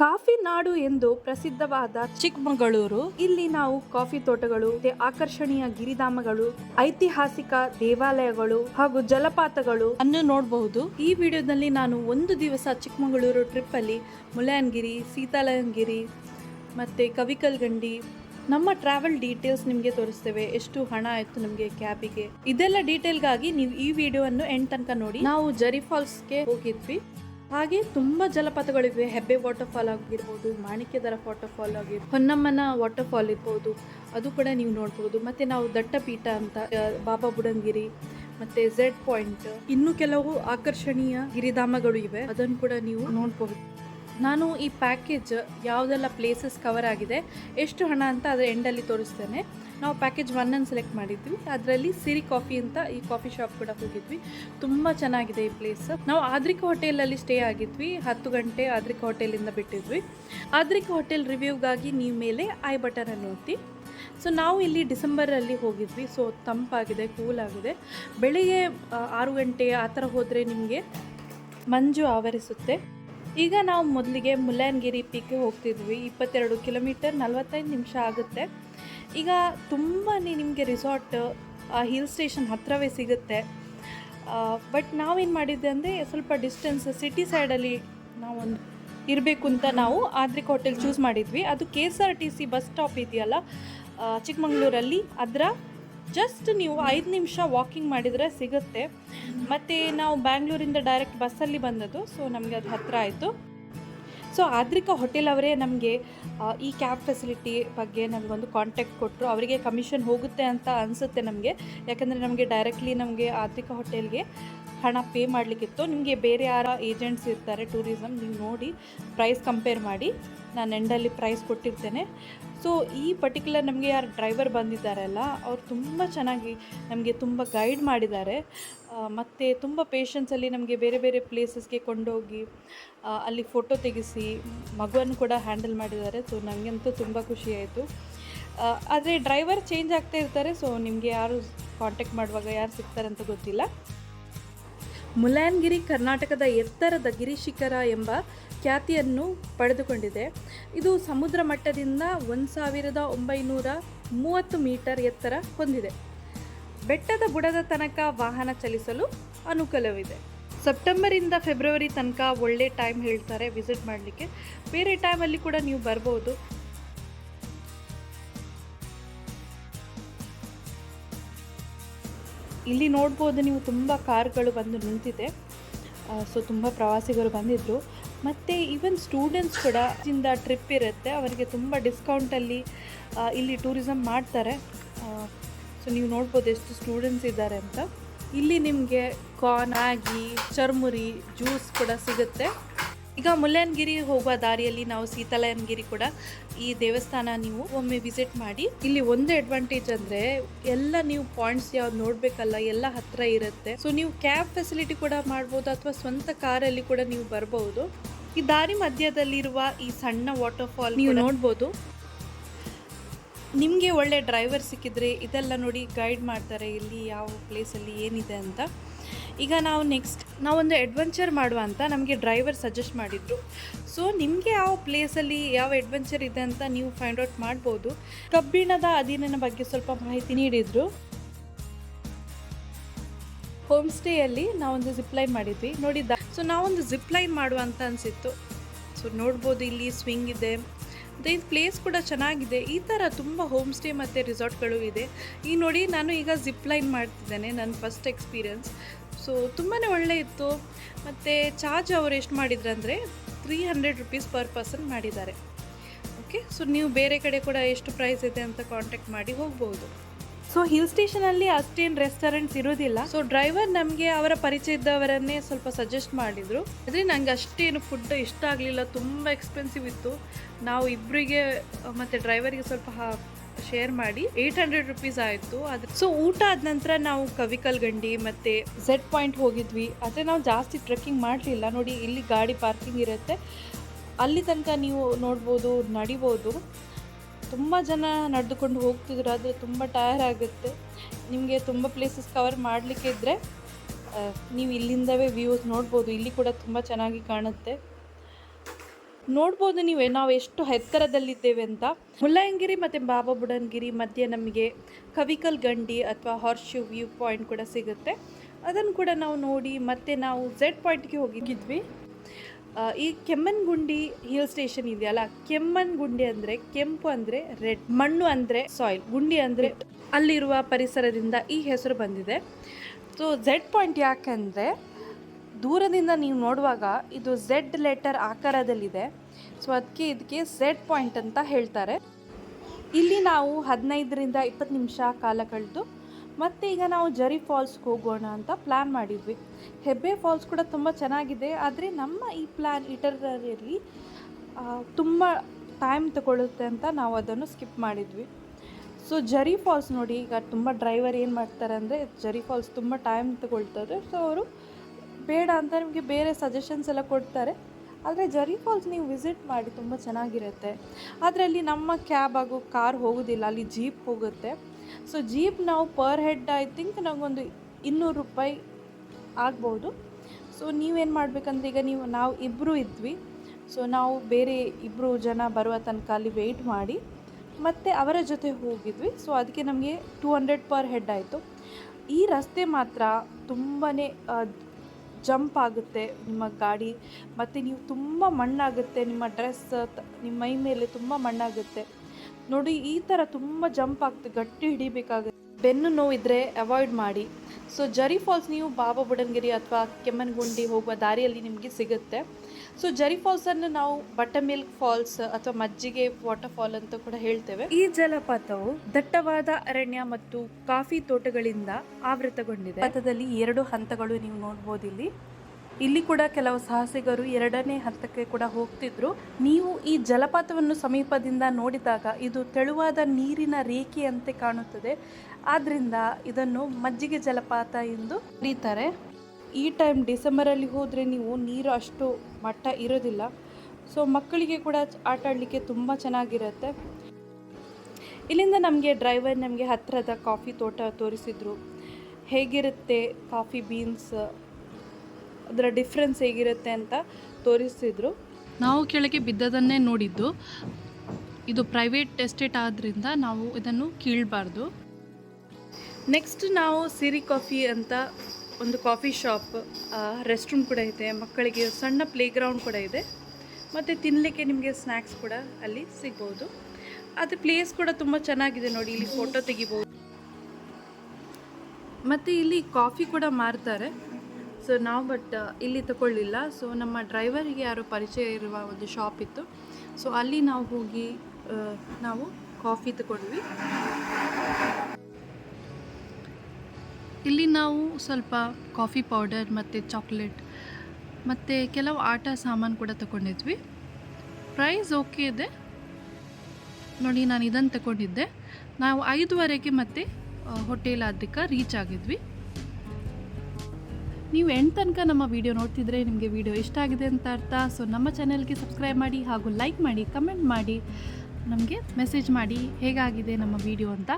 Coffee ನಾಡು ಎಂದು ಪ್ರಸಿದ್ಧವಾದ ಚಿಕ್ಕಮಗಳೂರು. ಇಲ್ಲಿ ನಾವು ಕಾಫಿ ತೋಟಗಳು ಆಕರ್ಷಣೀಯ ಗಿರಿಧಾಮಗಳು, ಐತಿಹಾಸಿಕ ದೇವಾಲಯಗಳು ಹಾಗೂ ಜಲಪಾತಗಳು ಅನ್ನು ನೋಡಬಹುದು. ಈ ವಿಡಿಯೋದಲ್ಲಿ ನಾನು ಒಂದು ದಿವಸ ಚಿಕ್ಕಮಗಳೂರು ಟ್ರಿಪ್ ಅಲ್ಲಿ ಮುಲಾಯನ್ಗಿರಿ, ಸೀತಾಲಯನಗಿರಿ ಮತ್ತೆ ಕವಿಕಲ್ಗಂಡಿ ನಮ್ಮ ಟ್ರಾವೆಲ್ ಡೀಟೇಲ್ಸ್ ನಿಮಗೆ ತೋರಿಸ್ತೇವೆ. ಎಷ್ಟು ಹಣ ಆಯ್ತು ನಮಗೆ ಕ್ಯಾಬಿಗೆ? ಇದೆಲ್ಲ ಡೀಟೇಲ್ಗಾಗಿ ನೀವು ಈ ವಿಡಿಯೋ ಅನ್ನು ಎಂಡ್ ತನಕ ನೋಡಿ. ನಾವು ಜರಿ ಫಾಲ್ಸ್ಗೆ ಹೋಗಿದ್ವಿ. ಹಾಗೆ ತುಂಬಾ ಜಲಪಾತಗಳಿವೆ. ಹೆಬ್ಬೆ ವಾಟರ್ ಫಾಲ್ ಆಗಿರ್ಬೋದು, ಮಾಣಿಕ್ಯದರ ವಾಟರ್ ಫಾಲ್ ಆಗಿರ್ಬೋದು, ಹೊನ್ನಮ್ಮನ ವಾಟರ್ ಫಾಲ್ ಇರ್ಬೋದು. ಅದು ಕೂಡ ನೀವು ನೋಡ್ಬೋದು. ಮತ್ತೆ ನಾವು ದಟ್ಟಪೀಠ ಅಂತ ಬಾಬಾ ಬುಡಂಗಿರಿ ಮತ್ತೆ ಝೆಡ್ ಪಾಯಿಂಟ್ ಇನ್ನು ಕೆಲವು ಆಕರ್ಷಣೀಯ ಗಿರಿಧಾಮಗಳು ಇವೆ. ಅದನ್ನು ಕೂಡ ನೀವು ನೋಡಬಹುದು ನಾನು ಈ ಪ್ಯಾಕೇಜ್ ಯಾವುದೆಲ್ಲ ಪ್ಲೇಸಸ್ ಕವರ್ ಆಗಿದೆ, ಎಷ್ಟು ಹಣ ಅಂತ ಅದರ ಎಂಡಲ್ಲಿ ತೋರಿಸ್ತೇನೆ. ನಾವು ಪ್ಯಾಕೇಜ್ ಒನ್ ಅನ್ನು ಸೆಲೆಕ್ಟ್ ಮಾಡಿದ್ವಿ. ಅದರಲ್ಲಿ ಸಿರಿ ಕಾಫಿ ಅಂತ ಈ ಕಾಫಿ ಶಾಪ್ ಕೂಡ ಹೋಗಿದ್ವಿ. ತುಂಬ ಚೆನ್ನಾಗಿದೆ ಈ ಪ್ಲೇಸ್ ನಾವು ಆದ್ರಿಕ ಹೋಟೆಲಲ್ಲಿ ಸ್ಟೇ ಆಗಿದ್ವಿ. ಹತ್ತು ಗಂಟೆ ಆದ್ರಿಕ ಹೋಟೆಲಿಂದ ಬಿಟ್ಟಿದ್ವಿ. ಆದ್ರಿಕ ಹೋಟೆಲ್ ರಿವ್ಯೂಗಾಗಿ ನೀವು ಮೇಲೆ ಐ ಬಟನನ್ನು ಒತ್ತಿ. ಸೊ ನಾವು ಇಲ್ಲಿ ಡಿಸೆಂಬರಲ್ಲಿ ಹೋಗಿದ್ವಿ. ಸೊ ತಂಪಾಗಿದೆ ಕೂಲ್ ಆಗಿದೆ. ಬೆಳಿಗ್ಗೆ ಆರು ಗಂಟೆ ಆ ಥರ ಹೋದರೆ ನಿಮಗೆ ಮಂಜು ಆವರಿಸುತ್ತೆ. ಈಗ ನಾವು ಮೊದಲಿಗೆ ಮುಳ್ಳಯ್ಯನಗಿರಿ ಪೀಕ್ಗೆ ಹೋಗ್ತಿದ್ವಿ. ಇಪ್ಪತ್ತೆರಡು ಕಿಲೋಮೀಟರ್ ನಲ್ವತ್ತೈದು ನಿಮಿಷ ಆಗುತ್ತೆ. ಈಗ ತುಂಬಾ ನಿಮಗೆ ರಿಸಾರ್ಟ್ ಹಿಲ್ ಸ್ಟೇಷನ್ ಹತ್ತಿರವೇ ಸಿಗುತ್ತೆ. ಬಟ್ ನಾವೇನು ಮಾಡಿದ್ದೆ ಅಂದರೆ ಸ್ವಲ್ಪ ಡಿಸ್ಟೆನ್ಸ್ ಸಿಟಿ ಸೈಡಲ್ಲಿ ನಾವೊಂದು ಇರಬೇಕು ಅಂತ ನಾವು ಆದ್ರಿಕ್ ಹೋಟೆಲ್ ಚೂಸ್ ಮಾಡಿದ್ವಿ. ಅದು K S R T C bus stop ಇದೆಯಲ್ಲ ಚಿಕ್ಕಮಂಗ್ಳೂರಲ್ಲಿ ಅದರ ಜಸ್ಟ್ ನೀವು ಐದು ನಿಮಿಷ ವಾಕಿಂಗ್ ಮಾಡಿದರೆ ಸಿಗುತ್ತೆ. ಮತ್ತು ನಾವು ಬ್ಯಾಂಗ್ಳೂರಿಂದ ಡೈರೆಕ್ಟ್ ಬಸ್ಸಲ್ಲಿ ಬಂದದ್ದು ಸೊ ನಮಗೆ ಅದು ಹತ್ತಿರ ಆಯಿತು. ಸೊ ಆದ್ರಿಕಾ ಹೋಟೆಲ್ ಅವರೇ ನಮಗೆ ಈ ಕ್ಯಾಬ್ ಫೆಸಿಲಿಟಿ ಬಗ್ಗೆ ನಮಗೊಂದು ಕಾಂಟ್ಯಾಕ್ಟ್ ಕೊಟ್ಟರು ಅವರಿಗೆ ಕಮಿಷನ್ ಹೋಗುತ್ತೆ ಅಂತ ಅನಿಸುತ್ತೆ ನಮಗೆ. ಯಾಕಂದರೆ ನಮಗೆ ಡೈರೆಕ್ಟ್ಲಿ ನಮಗೆ ಆದ್ರಿಕಾ ಹೋಟೆಲ್ಗೆ ಹಣ ಪೇ ಮಾಡಲಿಕ್ಕಿತ್ತು. ನಿಮಗೆ ಬೇರೆ ಯಾರ ಏಜೆಂಟ್ಸ್ ಇರ್ತಾರೆ ಟೂರಿಸಮ್ ನೀವು ನೋಡಿ ಪ್ರೈಸ್ ಕಂಪೇರ್ ಮಾಡಿ. ನಾನು ಎಂಡಲ್ಲಿ ಪ್ರೈಸ್ ಕೊಟ್ಟಿರ್ತೇನೆ. ಸೊ ಈ ಪರ್ಟಿಕ್ಯುಲರ್ ನಮಗೆ ಯಾರು ಡ್ರೈವರ್ ಬಂದಿದ್ದಾರಲ್ಲ, ಅವ್ರು ತುಂಬ ಚೆನ್ನಾಗಿ ನಮಗೆ ತುಂಬ ಗೈಡ್ ಮಾಡಿದ್ದಾರೆ. ಮತ್ತು ತುಂಬ ಪೇಷನ್ಸಲ್ಲಿ ನಮಗೆ ಬೇರೆ ಬೇರೆ ಪ್ಲೇಸಸ್ಗೆ ಕೊಂಡೋಗಿ ಅಲ್ಲಿ ಫೋಟೋ ತೆಗೆಸಿ, ಮಗುವನ್ನು ಕೂಡ ಹ್ಯಾಂಡಲ್ ಮಾಡಿದ್ದಾರೆ. ಸೊ ನನಗಂತೂ ತುಂಬ ಖುಷಿ ಆಯಿತು. ಆದರೆ ಡ್ರೈವರ್ ಚೇಂಜ್ ಆಗ್ತಾ ಇರ್ತಾರೆ. ಸೊ ನಿಮಗೆ ಯಾರು ಕಾಂಟ್ಯಾಕ್ಟ್ ಮಾಡುವಾಗ ಯಾರು ಸಿಗ್ತಾರೆ ಅಂತ ಗೊತ್ತಿಲ್ಲ. ಮುಲಾಯನಗಿರಿ ಕರ್ನಾಟಕದ ಎತ್ತರದ ಗಿರಿಶಿಖರ ಎಂಬ ಖ್ಯಾತಿಯನ್ನು ಪಡೆದುಕೊಂಡಿದೆ. ಇದು ಸಮುದ್ರ ಮಟ್ಟದಿಂದ ಒಂದು ಸಾವಿರದ ಒಂಬೈನೂರ ಮೂವತ್ತು ಮೀಟರ್ ಎತ್ತರ ಹೊಂದಿದೆ. ಬೆಟ್ಟದ ಬುಡದ ತನಕ ವಾಹನ ಚಲಿಸಲು ಅನುಕೂಲವಿದೆ. ಸೆಪ್ಟೆಂಬರಿಂದ ಫೆಬ್ರವರಿ ತನಕ ಒಳ್ಳೆ ಟೈಮ್ ಹೇಳ್ತಾರೆ ವಿಸಿಟ್ ಮಾಡಲಿಕ್ಕೆ. ಬೇರೆ ಟೈಮಲ್ಲಿ ಕೂಡ ನೀವು ಬರ್ಬೋದು. ಇಲ್ಲಿ ನೋಡ್ಬೋದು ನೀವು ತುಂಬ ಕಾರ್ಗಳು ಬಂದು ನಿಂತಿದೆ. ಸೊ ತುಂಬ ಪ್ರವಾಸಿಗರು ಬಂದಿದ್ದರು ಮತ್ತು ಈವನ್ ಸ್ಟೂಡೆಂಟ್ಸ್ ಕೂಡ ಇಂದ ಟ್ರಿಪ್ ಇರುತ್ತೆ. ಅವರಿಗೆ ತುಂಬ ಡಿಸ್ಕೌಂಟಲ್ಲಿ ಇಲ್ಲಿ ಟೂರಿಸಮ್ ಮಾಡ್ತಾರೆ. ಸೊ ನೀವು ನೋಡ್ಬೋದು ಎಷ್ಟು ಸ್ಟೂಡೆಂಟ್ಸ್ ಇದ್ದಾರೆ ಅಂತ. ಇಲ್ಲಿ ನಿಮಗೆ ಕಾರ್ನ್ ಆಗಿ ಚರ್ಮುರಿ ಜ್ಯೂಸ್ ಕೂಡ ಸಿಗುತ್ತೆ. ಈಗ ಮುಳ್ಳಯ್ಯನಗಿರಿ ಹೋಗುವ ದಾರಿಯಲ್ಲಿ ನಾವು ಸೀತಾಲಯನಗಿರಿ ಕೂಡ ಈ ದೇವಸ್ಥಾನ ನೀವು ಒಮ್ಮೆ ವಿಸಿಟ್ ಮಾಡಿ. ಇಲ್ಲಿ ಒಂದು ಅಡ್ವಾಂಟೇಜ್ ಅಂದ್ರೆ ಎಲ್ಲ ನೀವು ಪಾಯಿಂಟ್ಸ್ ಯಾವ್ದು ನೋಡ್ಬೇಕಲ್ಲ ಎಲ್ಲ ಹತ್ರ ಇರುತ್ತೆ. ಸೊ ನೀವು ಕ್ಯಾಬ್ ಫೆಸಿಲಿಟಿ ಕೂಡ ಮಾಡ್ಬೋದು ಅಥವಾ ಸ್ವಂತ ಕಾರಲ್ಲಿ ಕೂಡ ನೀವು ಬರಬಹುದು ಈ ದಾರಿ ಮಧ್ಯದಲ್ಲಿರುವ ಈ ಸಣ್ಣ ವಾಟರ್ ಫಾಲ್ ನೀವು ನೋಡ್ಬೋದು. ನಿಮಗೆ ಒಳ್ಳೆ ಡ್ರೈವರ್ ಸಿಕ್ಕಿದ್ರೆ ಇದೆಲ್ಲ ನೋಡಿ ಗೈಡ್ ಮಾಡ್ತಾರೆ ಇಲ್ಲಿ ಯಾವ ಪ್ಲೇಸಲ್ಲಿ ಏನಿದೆ ಅಂತ. ಈಗ ನಾವು ನೆಕ್ಸ್ಟ್ ನಾವೊಂದು ಅಡ್ವೆಂಚರ್ ಮಾಡುವ ಅಂತ ನಮಗೆ ಡ್ರೈವರ್ ಸಜೆಸ್ಟ್ ಮಾಡಿದರು. ಸೊ ನಿಮಗೆ ಯಾವ ಪ್ಲೇಸಲ್ಲಿ ಯಾವ ಅಡ್ವೆಂಚರ್ ಇದೆ ಅಂತ ನೀವು ಫೈಂಡ್ ಔಟ್ ಮಾಡ್ಬೋದು. ಕಬ್ಬಿಣದ ಅಧೀನನ ಬಗ್ಗೆ ಸ್ವಲ್ಪ ಮಾಹಿತಿ ನೀಡಿದರು. ಹೋಮ್ ಸ್ಟೇಯಲ್ಲಿ ನಾವೊಂದು ಜಿಪ್ ಲೈನ್ ಮಾಡಿದ್ವಿ. ನೋಡಿದ್ದ ಸೊ ನಾವೊಂದು ಜಿಪ್ ಲೈನ್ ಮಾಡುವ ಅಂತ ಅನಿಸಿತ್ತು. ಸೊ ನೋಡ್ಬೋದು ಇಲ್ಲಿ ಸ್ವಿಂಗ್ ಇದೆ. ಈ ಪ್ಲೇಸ್ ಕೂಡ ಚೆನ್ನಾಗಿದೆ. ಈ ಥರ ತುಂಬ ಹೋಮ್ ಸ್ಟೇ ಮತ್ತು ರಿಸಾರ್ಟ್ಗಳು ಇದೆ. ಈ ನೋಡಿ ನಾನು ಈಗ ಜಿಪ್ ಲೈನ್ ಮಾಡ್ತಿದ್ದೇನೆ ನನ್ನ ಫಸ್ಟ್ ಎಕ್ಸ್ಪೀರಿಯನ್ಸ್ ಸೊ ತುಂಬಾ ಒಳ್ಳೆ ಇತ್ತು. ಮತ್ತು ಚಾರ್ಜ್ ಅವರು ಎಷ್ಟು ಮಾಡಿದ್ರಂದರೆ three hundred rupees per person ಮಾಡಿದ್ದಾರೆ. ಓಕೆ ಸೊ ನೀವು ಬೇರೆ ಕಡೆ ಕೂಡ ಎಷ್ಟು ಪ್ರೈಸ್ ಇದೆ ಅಂತ ಕಾಂಟ್ಯಾಕ್ಟ್ ಮಾಡಿ ಹೋಗ್ಬೋದು. ಸೊ ಹಿಲ್ ಸ್ಟೇಷನಲ್ಲಿ ಅಷ್ಟೇನು ರೆಸ್ಟೋರೆಂಟ್ಸ್ ಇರೋದಿಲ್ಲ. ಸೊ ಡ್ರೈವರ್ ನಮಗೆ ಅವರ ಪರಿಚಯ ಇದ್ದವರನ್ನೇ ಸ್ವಲ್ಪ ಸಜೆಸ್ಟ್ ಮಾಡಿದರು. ಆದರೆ ನಂಗೆ ಅಷ್ಟೇನು ಫುಡ್ ಇಷ್ಟ ಆಗಲಿಲ್ಲ. ತುಂಬ ಎಕ್ಸ್ಪೆನ್ಸಿವ್ ಇತ್ತು. ನಾವು ಇಬ್ಬರಿಗೆ ಮತ್ತು ಡ್ರೈವರಿಗೆ ಸ್ವಲ್ಪ ಶೇರ್ ಮಾಡಿ ಏಯ್ಟ್ ಹಂಡ್ರೆಡ್ ರುಪೀಸ್ ಆಯಿತು. ಅದ್ರ ಸೊ ಊಟ ಆದ ನಂತರ ನಾವು ಕವಿಕಲ್ ಗಂಡಿ ಮತ್ತು ಝೆಡ್ ಪಾಯಿಂಟ್ ಹೋಗಿದ್ವಿ. ಆದರೆ ನಾವು ಜಾಸ್ತಿ ಟ್ರೆಕ್ಕಿಂಗ್ ಮಾಡಲಿಲ್ಲ. ನೋಡಿ, ಇಲ್ಲಿ ಗಾಡಿ ಪಾರ್ಕಿಂಗ್ ಇರುತ್ತೆ. ಅಲ್ಲಿ ತನಕ ನೀವು ನೋಡ್ಬೋದು, ನಡಿಬೋದು. ತುಂಬ ಜನ ನಡೆದುಕೊಂಡು ಹೋಗ್ತಿದ್ರು, ಆದರೆ ತುಂಬ ಟಯರ್ ಆಗುತ್ತೆ. ನಿಮಗೆ ತುಂಬ ಪ್ಲೇಸಸ್ ಕವರ್ ಮಾಡಲಿಕ್ಕೆ ಇದ್ದರೆ ನೀವು ಇಲ್ಲಿಂದವೇ ವ್ಯೂಸ್ ನೋಡ್ಬೋದು. ಇಲ್ಲಿ ಕೂಡ ತುಂಬ ಚೆನ್ನಾಗಿ ಕಾಣುತ್ತೆ. ನೋಡ್ಬೋದು ನೀವೇ, ನಾವು ಎಷ್ಟು ಎತ್ತರದಲ್ಲಿದ್ದೇವೆ ಅಂತ. ಮುಳ್ಳಯ್ಯನಗಿರಿ ಮತ್ತು ಬಾಬಾ ಬುಡನ್ಗಿರಿ ಮಧ್ಯೆ ನಮಗೆ ಕವಿಕಲ್ ಗಂಡಿ ಅಥವಾ ಹಾರ್ಶು ವ್ಯೂ ಪಾಯಿಂಟ್ ಕೂಡ ಸಿಗುತ್ತೆ. ಅದನ್ನು ಕೂಡ ನಾವು ನೋಡಿ ಮತ್ತೆ ನಾವು ಝೆಡ್ ಪಾಯಿಂಟ್ಗೆ ಹೋಗಿದ್ವಿ. ಈ ಕೆಮ್ಮನ್ಗುಂಡಿ ಹಿಲ್ ಸ್ಟೇಷನ್ ಇದೆಯಲ್ಲ ಕೆಮ್ಮನ್ಗುಂಡಿ ಅಂದರೆ ಕೆಂಪು ಅಂದರೆ ರೆಡ್ ಮಣ್ಣು ಅಂದರೆ ಸಾಯಿಲ್ ಗುಂಡಿ ಅಂದರೆ ಅಲ್ಲಿರುವ ಪರಿಸರದಿಂದ ಈ ಹೆಸರು ಬಂದಿದೆ. ಸೊ ಝೆಡ್ ಪಾಯಿಂಟ್ ಯಾಕೆಂದರೆ ದೂರದಿಂದ ನೀವು ನೋಡುವಾಗ ಇದು ಝೆಡ್ ಲೆಟರ್ ಆಕಾರದಲ್ಲಿದೆ. ಸೊ ಅದಕ್ಕೆ ಇದಕ್ಕೆ ಝೆಡ್ ಪಾಯಿಂಟ್ ಅಂತ ಹೇಳ್ತಾರೆ. ಇಲ್ಲಿ ನಾವು ಹದಿನೈದರಿಂದ ಇಪ್ಪತ್ತು ನಿಮಿಷ ಕಾಲ ಕಳೆದು ಮತ್ತೆ ಈಗ ನಾವು ಜರಿ ಫಾಲ್ಸ್ಗೆ ಹೋಗೋಣ ಅಂತ ಪ್ಲ್ಯಾನ್ ಮಾಡಿದ್ವಿ. ಹೆಬ್ಬೆ ಫಾಲ್ಸ್ ಕೂಡ ತುಂಬ ಚೆನ್ನಾಗಿದೆ. ಆದರೆ ನಮ್ಮ ಈ ಪ್ಲ್ಯಾನ್ ಇಟರರಿಯಲ್ಲಿ ತುಂಬ ಟೈಮ್ ತಗೊಳ್ಳುತ್ತೆ ಅಂತ ನಾವು ಅದನ್ನು ಸ್ಕಿಪ್ ಮಾಡಿದ್ವಿ. ಸೊ ಜರಿ ಫಾಲ್ಸ್ ನೋಡಿ, ಈಗ ತುಂಬ ಡ್ರೈವರ್ ಏನು ಮಾಡ್ತಾರೆ ಅಂದರೆ, ಜರಿ ಫಾಲ್ಸ್ ತುಂಬ ಟೈಮ್ ತಗೊಳ್ತಾರೆ. ಸೊ ಅವರು ಬೇಡ ಅಂತ ನಿಮಗೆ ಬೇರೆ ಸಜೆಷನ್ಸ್ ಎಲ್ಲ ಕೊಡ್ತಾರೆ. ಆದರೆ ಜರಿ ಫಾಲ್ಸ್ ನೀವು ವಿಸಿಟ್ ಮಾಡಿ ತುಂಬ ಚೆನ್ನಾಗಿರುತ್ತೆ. ಆದರೆ ಅಲ್ಲಿ ನಮ್ಮ ಕ್ಯಾಬ್ ಹಾಗೂ ಕಾರ್ ಹೋಗೋದಿಲ್ಲ, ಅಲ್ಲಿ ಜೀಪ್ ಹೋಗುತ್ತೆ. ಸೊ ಜೀಪ್ ನಾವು ಪರ್ ಹೆಡ್ ಐ ಥಿಂಕ್ ನಮಗೊಂದು ಇನ್ನೂರು ರೂಪಾಯಿ ಆಗ್ಬೋದು. ಸೊ ನೀವೇನು ಮಾಡಬೇಕಂದ್ರೆ, ಈಗ ನೀವು, ನಾವು ಇಬ್ಬರು ಇದ್ವಿ. ಸೊ ನಾವು ಬೇರೆ ಇಬ್ಬರು ಜನ ಬರುವ ತನಕ ಅಲ್ಲಿ ವೆಯ್ಟ್ ಮಾಡಿ, ಮತ್ತು ಅವರ ಜೊತೆ ಹೋಗಿದ್ವಿ. ಸೊ ಅದಕ್ಕೆ ನಮಗೆ ಟೂ ಹಂಡ್ರೆಡ್ ಪರ್ ಹೆಡ್ ಆಯಿತು. ಈ ರಸ್ತೆ ಮಾತ್ರ ತುಂಬಾ ಜಂಪ್ ಆಗುತ್ತೆ ನಿಮ್ಮ ಗಾಡಿ. ಮತ್ತು ನೀವು ತುಂಬ ಮಣ್ಣಾಗುತ್ತೆ, ನಿಮ್ಮ ಡ್ರೆಸ್ ನಿಮ್ಮ ಮೈ ಮೇಲೆ ತುಂಬ ಮಣ್ಣಾಗುತ್ತೆ. ನೋಡಿ, ಈ ಥರ ತುಂಬ ಜಂಪ್ ಆಗ್ತದೆ ಗಟ್ಟಿ ಹಿಡಿಬೇಕಾಗುತ್ತೆ. ಬೆನ್ನು ನೋವಿದ್ರೆ ಅವಾಯ್ಡ್ ಮಾಡಿ. ಸೊ ಜರಿ ಫಾಲ್ಸ್ ನೀವು ಬಾಬಾ ಬುಡನ್ಗಿರಿ ಅಥವಾ ಕೆಮ್ಮನಗುಂಡಿ ಹೋಗುವ ದಾರಿಯಲ್ಲಿ ನಿಮಗೆ ಸಿಗುತ್ತೆ. ಸೊ ಜರಿ ಫಾಲ್ಸನ್ನು ನಾವು ಬಟರ್ ಮಿಲ್ಕ್ ಫಾಲ್ಸ್ ಅಥವಾ ಮಜ್ಜಿಗೆ ವಾಟರ್ ಫಾಲ್ ಅಂತ ಕೂಡ ಹೇಳ್ತೇವೆ. ಈ ಜಲಪಾತವು ದಟ್ಟವಾದ ಅರಣ್ಯ ಮತ್ತು ಕಾಫಿ ತೋಟಗಳಿಂದ ಆವೃತಗೊಂಡಿದೆ. ಪಥದಲ್ಲಿ ಎರಡು ಹಂತಗಳು ನೀವು ನೋಡ್ಬೋದು ಇಲ್ಲಿ ಇಲ್ಲಿ ಕೂಡ ಕೆಲವು ಸಾಹಸಿಗರು ಎರಡನೇ ಹಂತಕ್ಕೆ ಕೂಡ ಹೋಗ್ತಿದ್ರು. ನೀವು ಈ ಜಲಪಾತವನ್ನು ಸಮೀಪದಿಂದ ನೋಡಿದಾಗ ಇದು ತೆಳುವಾದ ನೀರಿನ ರೇಖೆಯಂತೆ ಕಾಣುತ್ತದೆ. ಆದ್ರಿಂದ ಇದನ್ನು ಮಜ್ಜಿಗೆ ಜಲಪಾತ ಎಂದು ಕರೀತಾರೆ. ಈ ಟೈಮ್ ಡಿಸೆಂಬರಲ್ಲಿ ಹೋದರೆ ನೀವು ನೀರು ಅಷ್ಟು ಮಟ್ಟ ಇರೋದಿಲ್ಲ. ಸೊ ಮಕ್ಕಳಿಗೆ ಕೂಡ ಆಟ ಆಡಲಿಕ್ಕೆ ತುಂಬ ಚೆನ್ನಾಗಿರುತ್ತೆ. ಇಲ್ಲಿಂದ ನಮಗೆ ಡ್ರೈವರ್ ನಮಗೆ ಹತ್ತಿರದ ಕಾಫಿ ತೋಟ ತೋರಿಸಿದ್ರು. ಹೇಗಿರುತ್ತೆ ಕಾಫಿ ಬೀನ್ಸ್ ಅದರ ಡಿಫ್ರೆನ್ಸ್ ಹೇಗಿರುತ್ತೆ ಅಂತ ತೋರಿಸಿದ್ರು. ನಾವು ಕೆಳಗೆ ಬಿದ್ದದನ್ನೇ ನೋಡಿದ್ದು. ಇದು ಪ್ರೈವೇಟ್ ಎಸ್ಟೇಟ್ ಆದ್ದರಿಂದ ನಾವು ಇದನ್ನು ಕೀಳಬಾರ್ದು. ನೆಕ್ಸ್ಟ್ ನಾವು ಸಿರಿ ಕಾಫಿ ಅಂತ ಒಂದು ಕಾಫಿ ಶಾಪ್ ರೆಸ್ಟ್ ರೂಮ್ ಕೂಡ ಇದೆ. ಮಕ್ಕಳಿಗೆ ಸಣ್ಣ ಪ್ಲೇ ಗ್ರೌಂಡ್ ಕೂಡ ಇದೆ. ಮತ್ತು ತಿನ್ನಲಿಕ್ಕೆ ನಿಮಗೆ ಸ್ನ್ಯಾಕ್ಸ್ ಕೂಡ ಅಲ್ಲಿ ಸಿಗ್ಬೋದು. ಅದು ಪ್ಲೇಸ್ ಕೂಡ ತುಂಬ ಚೆನ್ನಾಗಿದೆ ನೋಡಿ ಇಲ್ಲಿ ಫೋಟೋ ತೆಗಿಬೋದು. ಮತ್ತು ಇಲ್ಲಿ ಕಾಫಿ ಕೂಡ ಮಾರ್ತಾರೆ. ಸೊ ನಾವು ಬಟ್ ಇಲ್ಲಿ ತಗೊಳ್ಳಿಲ್ಲ. ಸೊ ನಮ್ಮ ಡ್ರೈವರಿಗೆ ಯಾರೋ ಪರಿಚಯ ಇರುವ ಒಂದು ಶಾಪ್ ಇತ್ತು. ಸೊ ಅಲ್ಲಿ ನಾವು ಹೋಗಿ ನಾವು ಕಾಫಿ ತಗೊಂಡ್ವಿ. ಇಲ್ಲಿ ನಾವು ಸ್ವಲ್ಪ ಕಾಫಿ ಪೌಡರ್ ಮತ್ತು ಚಾಕ್ಲೇಟ್ ಮತ್ತು ಕೆಲವು ಆಟ ಸಾಮಾನು ಕೂಡ ತಗೊಂಡಿದ್ವಿ. ಪ್ರೈಸ್ ಓಕೆ ಇದೆ. ನೋಡಿ, ನಾನು ಇದನ್ನು ತಗೊಂಡಿದ್ದೆ. ನಾವು ಐದುವರೆಗೆ ಮತ್ತೆ ಹೋಟೆಲ್ ಅದಕ್ಕೆ ರೀಚ್ ಆಗಿದ್ವಿ. ನೀವು ಎಂಟು ತನಕ ನಮ್ಮ ವಿಡಿಯೋ ನೋಡ್ತಿದ್ರೆ ನಿಮಗೆ ವಿಡಿಯೋ ಇಷ್ಟ ಆಗಿದೆ ಅಂತ ಅರ್ಥ. ಸೊ ನಮ್ಮ ಚಾನೆಲ್ಗೆ ಸಬ್ಸ್ಕ್ರೈಬ್ ಮಾಡಿ ಹಾಗೂ ಲೈಕ್ ಮಾಡಿ ಕಮೆಂಟ್ ಮಾಡಿ ನಮಗೆ ಮೆಸೇಜ್ ಮಾಡಿ ಹೇಗಾಗಿದೆ ನಮ್ಮ ವಿಡಿಯೋ ಅಂತ